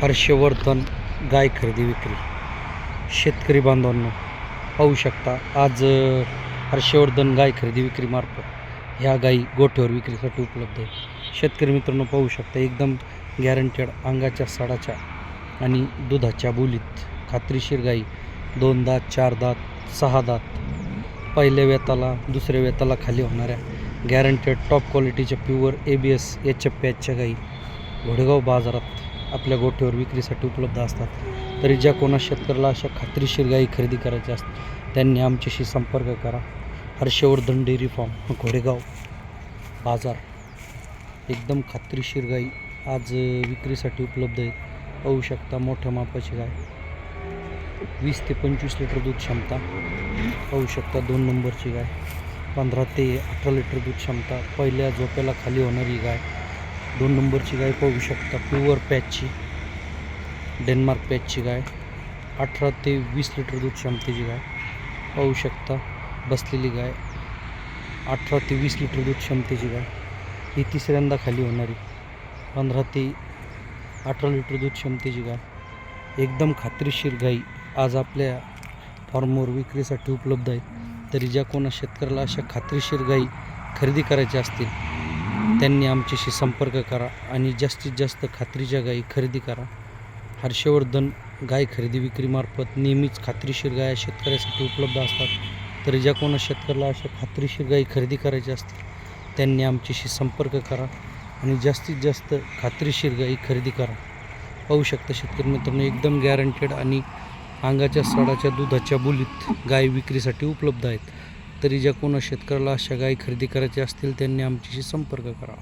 हर्षवर्धन गाय खरेदी विक्री. शेतकरी बांधवांनो पाहू शकता आज हर्षवर्धन गाय खरेदी विक्रीमार्फत ह्या गायी गोठ्यावर विक्रीसाठी उपलब्ध आहे शेतकरी मित्रांनो पाहू शकता एकदम गॅरंटेड अंगाच्या साडाच्या आणि दुधाच्या बोलीत खात्रीशीर गायी. दोन दात चार दात सहा दात. पहिल्या वेताला दुसऱ्या वेताला खाली होणाऱ्या गॅरंटेड टॉप क्वालिटीच्या pure A B S H F पॅचच्या गायी घोडेगाव बाजारात आपल्या गोठ्यावर विक्रीसाठी उपलब्ध असतात. तरी ज्या कोणा शेतकऱ्याला अशा खात्रीशीर गायी खरेदी करायच्या असतात त्यांनी आमच्याशी संपर्क करा. हर्षवर्धन डेअरी फार्म घोडेगाव बाजार. एकदम खात्रीशीर गायी आज विक्रीसाठी उपलब्ध आहेत. पाहू शकता मोठ्या मापाची गाय. वीस ते पंचवीस लिटर दूध क्षमता. पाहू शकता दोन नंबरची गाय. पंधरा ते अठरा लिटर दूध क्षमता. पहिल्या झोप्याला खाली होणारी गाय. दोन नंबरची गाय पाहू शकता. प्युअर पॅचची डेन्मार्क पॅचची गाय. अठरा ते वीस लिटर दूध क्षमतेची गाय पाहू शकता. बसलेली गाय. अठरा ते वीस लिटर दूध क्षमतेची गाय. ही तिसऱ्यांदा खाली होणारी. पंधरा ते अठरा लिटर दूध क्षमतेची गाय. एकदम खात्रीशीर गाई आज आपल्या फॉर्मवर विक्रीसाठी उपलब्ध आहेत. तरी ज्या कोणा शेतकऱ्याला अशा खात्रीशीर गाई खरेदी करायच्या असतील त्यांनी आमच्याशी संपर्क करा आणि जास्तीत जास्त खात्रीच्या गायी खरेदी करा. हर्षवर्धन गाय खरेदी विक्रीमार्फत नेहमीच खात्रीशीर गाया शेतकऱ्यासाठी उपलब्ध असतात. तरी ज्या कोणा शेतकऱ्याला अशा खात्रीशीर गायी खरेदी करायच्या असतील त्यांनी आमच्याशी संपर्क करा आणि जास्तीत जास्त खात्रीशीर गायी खरेदी करा. पाहू शकता शेतकरी मित्रांनो एकदम गॅरंटेड आणि अंगाच्या सडाच्या दुधाच्या बोलीत गाय विक्रीसाठी उपलब्ध आहेत. तरी ज्या कोणा शेतकऱ्याला अशा गायी खरेदी करायच्या असतील त्यांनी आमच्याशी संपर्क करा